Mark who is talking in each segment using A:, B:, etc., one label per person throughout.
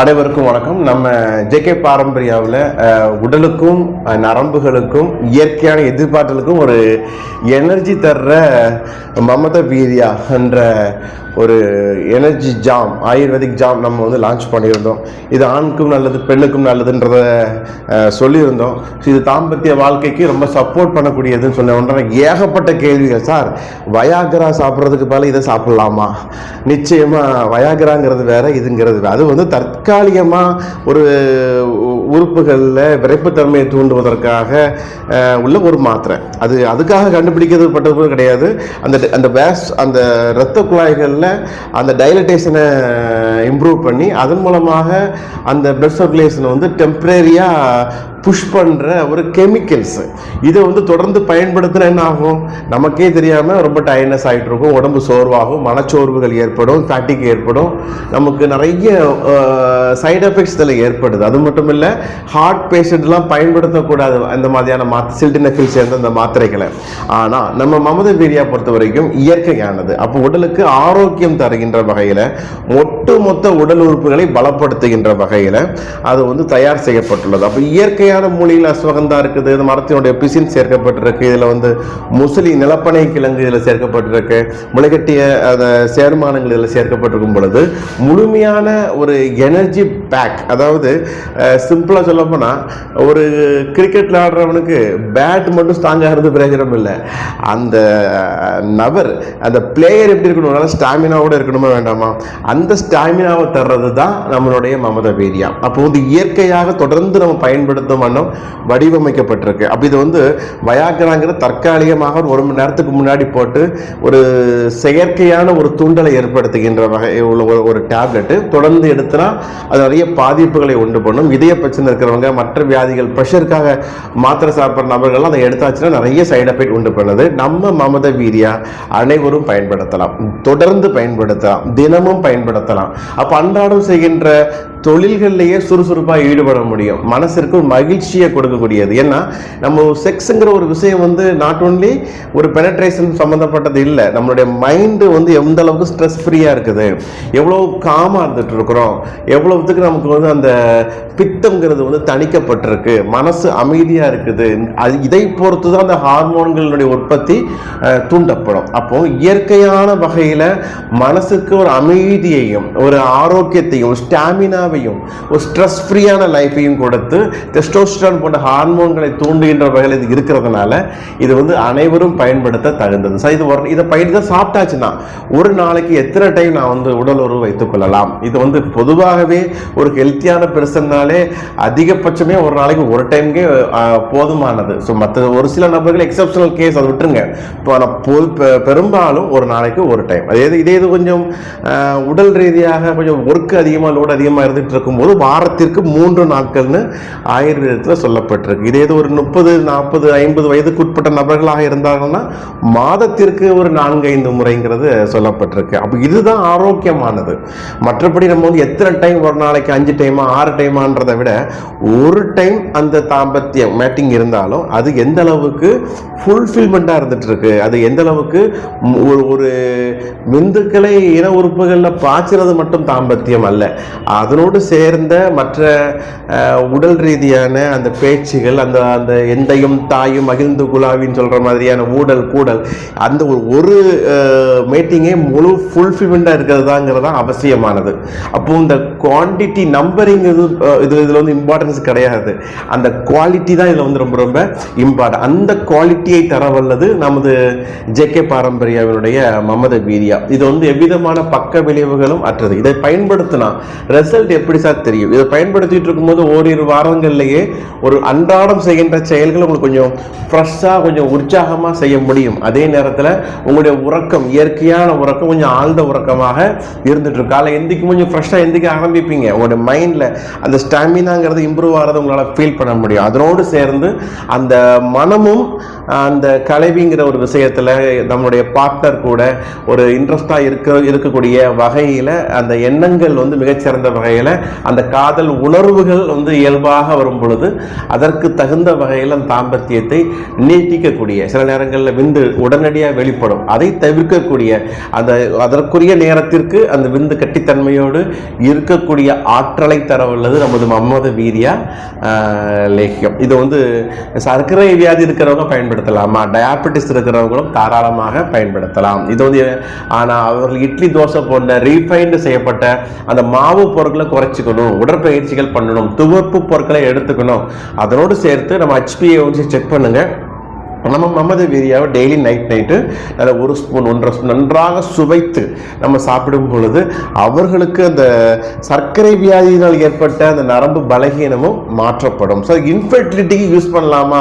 A: அனைவருக்கும் வணக்கம். நம்ம ஜேகே பாரம்பரியாவில் உடலுக்கும் நரம்புகளுக்கும் இயற்கையான எதிர்பார்த்தலுக்கும் ஒரு எனர்ஜி தர்ற மமத வீரியா என்ற ஒரு எனர்ஜி ஜாம் ஆயுர்வேதிக் ஜாம் நம்ம வந்து லான்ச் பண்ணியிருந்தோம். இது ஆணுக்கும் நல்லது பெண்ணுக்கும் நல்லதுன்றத சொல்லியிருந்தோம். இது தாம்பத்திய வாழ்க்கைக்கு ரொம்ப சப்போர்ட் பண்ணக்கூடியதுன்னு சொன்ன உடனே ஏகப்பட்ட கேள்விகள். சார் வயாகரா சாப்பிட்றதுக்கு பல இதை சாப்பிட்லாமா? நிச்சயமாக வயாகராங்கிறது வேற இதுங்கிறது அது வந்து தற்காலிகமாக ஒரு உ- உறுப்புகளில் விரைப்புத்தன்மையை தூண்டுவதற்காக உள்ள ஒரு மாத்திரை. அது அதுக்காக கண்டுபிடிக்கிறது கிடையாது. அந்த அந்த வேஸ் அந்த இரத்த குழாய்களில் அந்த டைலட்டேஷனை இம்ப்ரூவ் பண்ணி அதன் மூலமாக அந்த பிளட் சர்க்குலேஷனை வந்து டெம்ப்ரரியாக புஷ் பண்ணுற ஒரு கெமிக்கல்ஸு இதை வந்து தொடர்ந்து பயன்படுத்தினா என்ன ஆகும்? நமக்கே தெரியாமல் ரொம்ப டயர்னஸ் ஆகிட்டு இருக்கும். உடம்பு சோர்வாகும் மனச்சோர்வுகள் ஏற்படும் ஃபேட்டிக் ஏற்படும். நமக்கு நிறைய சைடு எஃபெக்ட்ஸ் இதில் ஏற்படுது. அது மட்டும் இல்லை ஹார்ட் பேஷண்ட்லாம் பயன்படுத்தக்கூடாது. அந்த மாதிரியான மாத் சில்டினஃபில் சேர்ந்த அந்த மாத்திரைகளை. ஆனால் நம்ம மமத வீரியா பொறுத்த வரைக்கும் இயற்கையானது. அப்போ உடலுக்கு ஆரோக்கியம் தருகின்ற வகையில் ஒட்டுமொத்த உடல் உறுப்புகளை பலப்படுத்துகின்ற வகையில் அது வந்து தயார் செய்யப்பட்டுள்ளது. அப்போ இயற்கையாக இயற்கையான மூலிகையில் அஸ்வகந்தா இருக்குது. இந்த மரத்தினுடைய பிசின் சேர்க்கப்பட்டிருக்கு. இதில் வந்து முசலி நிலப்பனை கிழங்கு இதில் சேர்க்கப்பட்டிருக்கு. முளைகட்டிய அந்த சேர்மானங்கள் இதில் சேர்க்கப்பட்டிருக்கும் பொழுது முழுமையான ஒரு எனர்ஜி பேக் அதாவது சிம்பிளாக சொல்ல போனால் ஒரு கிரிக்கெட்டில் ஆடுறவனுக்கு பேட் மட்டும் ஸ்ட்ராங்காக இருந்து பிரயோஜனம் இல்லை. அந்த நபர் அந்த பிளேயர் எப்படி இருக்கணும்? நல்லா ஸ்டாமினாவோட இருக்கணுமா வேண்டாமா? அந்த ஸ்டாமினாவை தர்றது தான் நம்மளுடைய மமத வீரியம் அப்போ வந்து இயற்கையாக தொடர்ந்து நம்ம பயன்படுத்தும் வண்ணம் வடிவமைக்கப்பட்டிருக்கு. அப்போ இது வந்து வயாக்கராங்கிற தற்காலிகமாக ஒரு மணி நேரத்துக்கு முன்னாடி போட்டு ஒரு செயற்கையான ஒரு தூண்டலை ஏற்படுத்துகின்ற வகை உள்ள ஒரு- டேப்லெட்டு. தொடர்ந்து எடுத்துனா அது நிறைய பாதிப்புகளை உண்டு பண்ணும். இதய பிரச்சனை இருக்கிறவங்க மற்ற வியாதிகள் ப்ரெஷருக்காக மாத்திரை சாப்பிட்ற நபர்கள்லாம் அதை எடுத்தாச்சுன்னா நிறைய சைடு எஃபெக்ட் உண்டு பண்ணுது. நம்ம மமத வீரியா அனைவரும் பயன்படுத்தலாம். தொடர்ந்து பயன்படுத்தலாம். தினமும் பயன்படுத்தலாம். அப்போ அன்றாடம் செய்கின்ற தொழில்கள்லேயே சுறுசுறுப்பாக ஈடுபட முடியும். மனசிற்கு ஒரு மகிழ்ச்சியை கொடுக்கக்கூடியது. ஏன்னா நம்ம செக்ஸுங்கிற ஒரு விஷயம் வந்து நாட் ஒன்லி ஒரு பெனட்ரேஷன் சம்மந்தப்பட்டது இல்லை நம்மளுடைய மைண்டு வந்து எந்த அளவுக்கு ஸ்ட்ரெஸ் ஃப்ரீயாக இருக்குது எவ்வளோ காமாக இருந்துட்டு இருக்கிறோம் எவ்வளவுத்துக்கு நமக்கு வந்து அந்த பித்தம்ங்கிறது வந்து தணிக்கப்பட்டிருக்கு மனசு அமைதியாக இருக்குது அது இதை பொறுத்து தான் அந்த ஹார்மோன்களுடைய உற்பத்தி தூண்டப்படும். அப்போ இயற்கையான வகையில் மனசுக்கு ஒரு அமைதியையும் ஒரு ஆரோக்கியத்தையும் ஒரு ஸ்டாமினாவையும் ஒரு ஸ்ட்ரெஸ் ஃப்ரீயான லைஃப்பையும் கொடுத்து டெஸ்டோஸ்டரான் போன்ற ஹார்மோன்களை தூண்டுகின்ற வகையில் இது இருக்கிறதுனால இது வந்து அனைவரும் பயன்படுத்த தகுந்தது. சார் இது ஒரு இதை பயன்படுத்த சாப்பிட்டாச்சுன்னா ஒரு நாளைக்கு எத்தனை டைம் நான் வந்து உடல் உறவு வைத்துக் கொள்ளலாம்? இது வந்து பொதுவாகவே ஒரு ஹெல்த்தியான பெருசன்னாலே அதிகபட்சமே ஒரு நாளைக்கு ஒரு டைம்கே போதுமானது. ஸோ மற்ற ஒரு சில நபர்கள் எக்ஸப்ஷனல் கேஸ் அதை விட்டுருங்க. இப்போ பெரும்பாலும் ஒரு நாளைக்கு ஒரு டைம் அதே இதே இது கொஞ்சம் உடல் ரீதியாக கொஞ்சம் ஒர்க் அதிகமாக லோடு அதிகமாக இருந்துட்டு இருக்கும்போது வாரத்திற்கு மூன்று நாட்கள்னு விதத்தில் சொல்லப்பட்டிருக்கு. இதே இது ஒரு முப்பது நாற்பது ஐம்பது வயதுக்குட்பட்ட நபர்களாக இருந்தாங்கன்னா மாதத்திற்கு ஒரு நான்கு ஐந்து முறைங்கிறது சொல்லப்பட்டிருக்கு. அப்போ இதுதான் ஆரோக்கியமானது. மற்றபடி நம்ம வந்து எத்தனை டைம் ஒரு நாளைக்கு அஞ்சு டைமா ஆறு டைமான்றதை விட ஒரு டைம் அந்த தாம்பத்தியம் மேட்டிங் இருந்தாலும் அது எந்த அளவுக்கு ஃபுல்ஃபில்மெண்ட்டாக இருந்துட்டு இருக்கு அது எந்த அளவுக்கு ஒரு ஒரு விந்துக்களை இன உறுப்புகளில் பாய்ச்சிறது மட்டும் தாம்பத்தியம் அல்ல. அதனோடு சேர்ந்த மற்ற உடல் ரீதியான அந்த பேச்சுகள் அந்த அந்த எந்தையும் தாயும் மகிழ்ந்து குலாவின்னு சொல்கிற மாதிரியான ஊடல் கூடல் அந்த ஒரு ஒரு மீட்டிங்கே முழு ஃபுல்ஃபில்மெண்ட்டாக இருக்கிறதாங்கிறது தான் அவசியமானது. அப்போது இந்த குவான்டிட்டி நம்பரிங் இது இது இதில் வந்து இம்பார்ட்டன்ஸ் கிடையாது. அந்த குவாலிட்டி தான் இதில் வந்து ரொம்ப ரொம்ப இம்பார்ட்டன் அந்த குவாலிட்டியை தர வல்லது நமது ஜேகே பாரம்பரியாவினுடைய மமத வீரியா. இது வந்து எவ்விதமான பக்க விளைவுகளும் அற்றது. இதை பயன்படுத்தினா ரிசல்ட் எப்படி சார் தெரியும்? இதை பயன்படுத்திட்டு இருக்கும்போது ஓரிரு வாரங்கள்லேயே ஒரு அன்றாடம் செய்கின்ற செயல்கள் உங்களுக்கு கொஞ்சம் ஃப்ரெஷ்ஷாக கொஞ்சம் உற்சாகமாக செய்ய முடியும். அதே நேரத்தில் உங்களுடைய உறக்கம் இயற்கையான உறக்கம் கொஞ்சம் ஆழ்ந்த உறக்கமாக இருந்துட்டு காலை எந்திக்கும் கொஞ்சம் ஃப்ரெஷ்ஷாக எந்திக்க ஆரம்பிப்பீங்க. உங்களுடைய மைண்டில் அந்த ஸ்டாமினாங்கிறது இம்ப்ரூவ் ஆகிறத உங்களால் ஃபீல் பண்ண முடியும். அதனோடு சேர்ந்து அந்த மனமும் அந்த கலைவிங்கிற ஒரு விஷயத்தில் நம்முடைய பார்ட்னர் கூட ஒரு இன்ட்ரெஸ்டாக இருக்க இருக்கக்கூடிய வகையில் அந்த எண்ணங்கள் வந்து மிகச்சிறந்த வகையில் அந்த காதல் உணர்வுகள் வந்து இயல்பாக வரும் பொழுது அதற்கு தகுந்த வகையில் அந்த தாம்பத்தியத்தை நீட்டிக்கக்கூடிய சில நேரங்களில் விந்து உடனடியாக வெளிப்படும். அதை தவிர்க்கக்கூடிய அந்த அதற்குரிய நேரத்திற்கு அந்த விந்து கட்டித்தன்மையோடு இருக்கக்கூடிய ஆற்றலை தரவுள்ளது நமது மம்மத வீரியா லேக்கியம். இது வந்து சர்க்கரை வியாதி இருக்கிறவங்க பயன்படுத்தலாமா? டயாபெட்டிஸ் இருக்கிறவங்களும் தாராளமாக பயன்படுத்தலாம். இது வந்து ஆனால் அவர்கள் இட்லி தோசை போன்ற ரீஃபைண்டு செய்யப்பட்ட அந்த மாவு பொருட்களை குறைச்சிக்கணும் உடற்பயிற்சிகள் பண்ணணும் துவர்ப்பு பொருட்களை எடுத்துக்கணும். அதனோடு சேர்த்து நம்ம ஹெச்பியை வந்து செக் பண்ணுங்கள் நம்ம மமத வீரியாவை டெய்லி நைட் நைட்டு நல்ல ஒரு ஸ்பூன் ஒன்றரை ஸ்பூன் நன்றாக சுவைத்து நம்ம சாப்பிடும் பொழுது அவர்களுக்கு அந்த சர்க்கரை வியாதியினால் ஏற்பட்ட அந்த நரம்பு பலகீனமும் மாற்றப்படும். ஸோ இன்ஃபெர்டிலிட்டிக்கு யூஸ் பண்ணலாமா?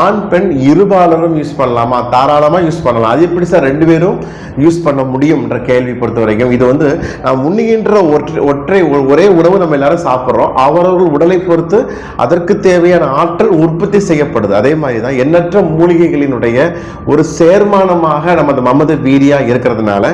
A: ஆண் பெண் இருபாலரும் யூஸ் பண்ணலாமா? தாராளமாக யூஸ் பண்ணலாம். அது எப்படி சார் ரெண்டு பேரும் யூஸ் பண்ண முடியும்ன்ற கேள்வி பொறுத்த வரைக்கும். இது வந்து நாம் உண்ணுகின்ற ஒற்றை ஒற்றை ஒரே உணவு நம்ம எல்லாரும் சாப்பிட்றோம். அவரவர்கள் உடலை பொறுத்து அதற்கு தேவையான ஆற்றல் உற்பத்தி செய்யப்படுது. அதே மாதிரி தான் எண்ணற்ற மூலிகைகளினுடைய ஒரு சேர்மானமாக நமது மமத வீரியா இருக்கிறதுனால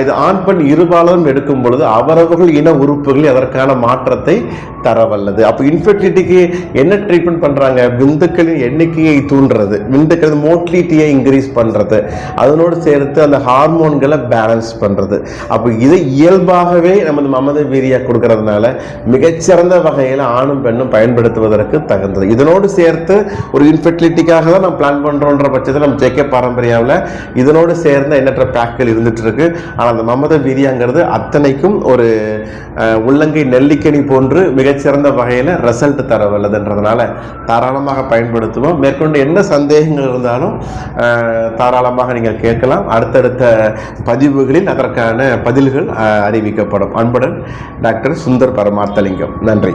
A: இது ஆண் பெண் இருபாலரும் எடுக்கும் பொழுது அவரவர்கள் இன உறுப்புகள் அதற்கான மாற்றத்தை தர வல்லது அப்போ இன்ஃபெர்டிலிட்டிக்கு என்ன ட்ரீட்மெண்ட் பண்ணுறாங்க விந்துக்களின் எண்ணிக்கையை தூண்டுறது. விந்துக்கள் மோட்டிலிட்டியை இன்க்ரீஸ் பண்ணுறது அதனோடு சேர்த்து அந்த ஹார்மோன்களை பேலன்ஸ் பண்ணுறது அப்போ இதை இயல்பாகவே நமது மமத வீரியா கொடுக்கறதுனால மிகச்சிறந்த வகையில் ஆணும் பெண்ணும் பயன்படுத்துவதற்கு தகுந்தது. இதனோடு சேர்த்து ஒரு இன்ஃபெர்டிலிட்டிக்காக தான் நம்ம பிளான் பண்ணுறோன்ற பட்சத்தில் நம்ம ஜேகே பாரம்பரியாவில் இதனோடு சேர்ந்த எண்ணற்ற பேக்கள் இருந்துட்டு இருக்கு ஆனால் அந்த மமத வீரியாங்கிறது அத்தனைக்கும் ஒரு உள்ளங்கை நெல்லிக்கனி போன்று மிகச்சிறந்த வகையில் ரிசல்ட் தர வல்லதுன்றதுனால தாராளமாக பயன்படுத்துவோம். மேற்கொண்டு என்ன சந்தேகங்கள் இருந்தாலும் தாராளமாக நீங்கள் கேட்கலாம். அடுத்தடுத்த பதிவுகளில் அதற்கான பதில்கள் அறிவிக்கப்படும். அன்புடன் டாக்டர் சுந்தர் பரமார்த்தலிங்கம். நன்றி.